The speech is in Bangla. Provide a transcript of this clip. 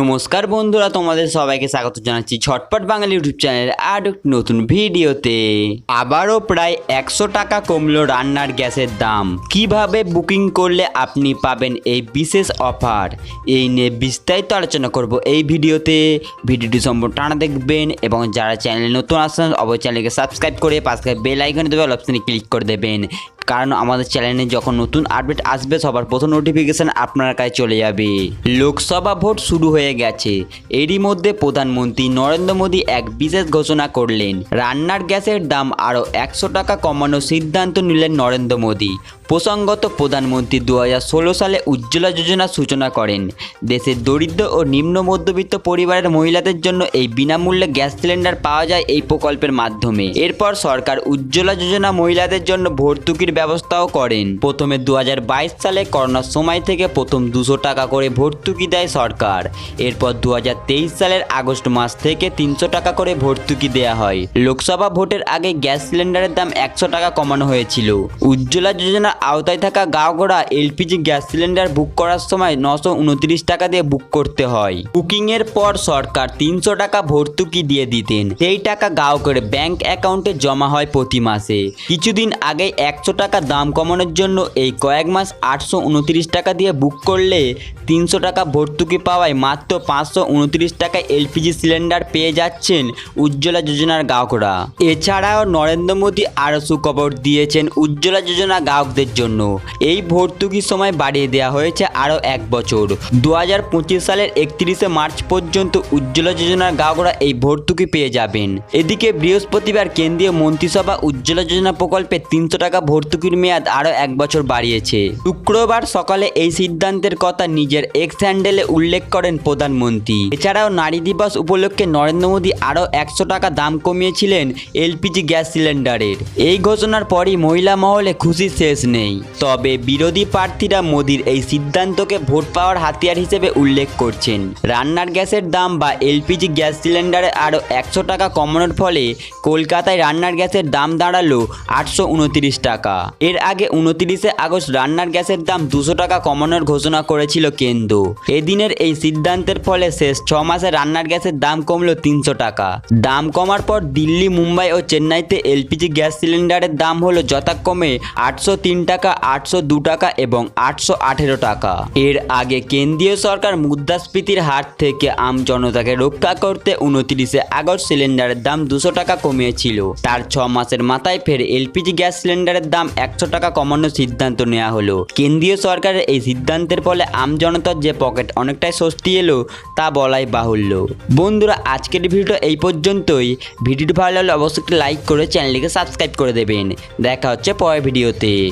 নমস্কার বন্ধুরা, তোমাদের সবাইকে স্বাগত জানাচ্ছি ছটপট বাঙালি ইউটিউব চ্যানেল আর নতুন ভিডিওতে। আবারও প্রায় একশো টাকা কমলো রান্নার গ্যাসের দাম। কীভাবে বুকিং করলে আপনি পাবেন এই বিশেষ অফার? এই নিয়ে বিস্তারিত আলোচনা করব এই ভিডিওতে। ভিডিওটি সম্পূর্ণ টানা দেখবেন এবং যারা চ্যানেলে নতুন আসছেন, অবশ্যই চ্যানেলকে সাবস্ক্রাইব করে পাশে বেল আইকনে দেবে অপশানে ক্লিক করে দেবেন। কারণ আমাদের চ্যানেলে যখন নতুন আপডেট আসবে, সবার প্রথম নোটিফিকেশন আপনার কাছে চলে যাবে। লোকসভা ভোট শুরু হয়ে গেছে। এরই মধ্যে প্রধানমন্ত্রী নরেন্দ্র মোদী এক বিশেষ ঘোষণা করলেন, রান্নার গ্যাসের দাম আরও একশো টাকা কমানোর সিদ্ধান্ত নিলেন নরেন্দ্র মোদী। প্রসঙ্গত প্রধানমন্ত্রী দু হাজার ষোলো সালে উজ্জ্বলা যোজনা সূচনা করেন। দেশের দরিদ্র ও নিম্ন মধ্যবিত্ত পরিবারের মহিলাদের জন্য এই বিনামূল্যে গ্যাস সিলিন্ডার পাওয়া যায় এই প্রকল্পের মাধ্যমে। এরপর সরকার উজ্জ্বলা যোজনা মহিলাদের জন্য ভর্তুকির ব্যবস্থাও করেন। প্রথমে দু হাজার বাইশ সালে করোনার সময় থেকে প্রথম দুশো টাকা করে ভর্তুকি দেয় সরকার। এরপর দু হাজার তেইশ সালের আগস্ট মাস থেকে তিনশো টাকা করে ভর্তুকি দেয়া হয়। লোকসভা ভোটের আগে গ্যাস সিলিন্ডারের দাম একশো টাকা কমানো হয়েছিল। উজ্জ্বলা যোজনার আওতায় থাকা গাঁওগড়া এলপিজি গ্যাস সিলিন্ডার বুক করার সময় নশো উনত্রিশ টাকা দিয়ে বুক করতে হয়। বুকিং এর পর সরকার তিনশো টাকা ভর্তুকি দিয়ে দিতেন। সেই টাকা গাঁও করে ব্যাংক অ্যাকাউন্টে জমা হয় প্রতি মাসে। কিছুদিন আগে একশো টাকা দাম কমানোর জন্য এই কয়েক মাস আটশো উনত্রিশ টাকা দিয়ে বুক করলে তিনশো টাকা ভর্তুকি পাওয়ায় মাত্র পাঁচশো উনত্রিশ টাকায় এলপিজি সিলিন্ডার পেয়ে যাচ্ছেন উজ্জ্বলা যোজনার গ্রাহকরা। এছাড়াও নরেন্দ্র মোদী আরও সুখবর দিয়েছেন উজ্জ্বলা যোজনা গ্রাহকদের জন্য। এই ভর্তুকির সময় বাড়িয়ে দেওয়া হয়েছে আরও এক বছর। দু হাজার পঁচিশ সালের একত্রিশে মার্চ পর্যন্ত উজ্জ্বলা যোজনার গ্রাহকরা এই ভর্তুকি পেয়ে যাবেন। এদিকে বৃহস্পতিবার কেন্দ্রীয় মন্ত্রিসভা উজ্জ্বলা যোজনা প্রকল্পে তিনশো টাকা ভর্তুকির মেয়াদ আরও এক বছর বাড়িয়েছে। শুক্রবার সকালে এই সিদ্ধান্তের কথা নিজের এক্স হ্যান্ডেলে উল্লেখ করেন প্রধানমন্ত্রী। এছাড়াও নারী দিবস উপলক্ষে নরেন্দ্র মোদী আরও একশো টাকা দাম কমিয়েছিলেন এলপিজি গ্যাস সিলিন্ডারের। এই ঘোষণার পরই মহিলা মহলে খুশি শেষ নেই। তবে বিরোধী প্রার্থীরা মোদীর এই সিদ্ধান্তকে ভোট পাওয়ার হাতিয়ার হিসেবে উল্লেখ করছেন। রান্নার গ্যাসের দাম বা এলপিজি গ্যাস সিলিন্ডারে আরও একশো টাকা কমানোর ফলে কলকাতায় রান্নার গ্যাসের দাম দাঁড়াল আটশো উনত্রিশ টাকা এর আগে উনত্রিশে আগস্ট রান্নার গ্যাসের দাম দুশো টাকা কমানোর ঘোষণা করেছিল কেন্দ্র এদিনের এই সিদ্ধান্তের ফলে শেষ ছ মাসে রান্নার গ্যাসের দাম কমলো তিনশো টাকা। দাম কমার পর দিল্লি, মুম্বাই ও চেন্নাইতে এলপিজি গ্যাস সিলিন্ডারের দাম হলো যথাক্রমে আটশো তিন টাকা, আটশো দু টাকা এবং আটশো আঠেরো টাকা। এর আগে কেন্দ্রীয় সরকার মুদ্রাস্ফীতির হার থেকে আম জনতাকে রক্ষা করতে উনত্রিশে আগস্ট সিলিন্ডারের দাম দুশো টাকা কমিয়েছিল। তার ছ মাসের মাথায় ফের এলপিজি গ্যাস সিলিন্ডারের দাম একশো টাকা কমানোর সিদ্ধান্ত নেওয়া হলো। কেন্দ্রীয় সরকারের এই সিদ্ধান্তের ফলে আমজনতার যে পকেট অনেকটাই স্বস্তি এলো, তা বলাই বাহুল্য। বন্ধুরা, আজকের ভিডিওটা এই পর্যন্তই। ভিডিওটি ভালো লাগলে অবশ্যই লাইক করে চ্যানেলটিকে সাবস্ক্রাইব করে দেবেন। দেখা হচ্ছে পরের ভিডিওতে।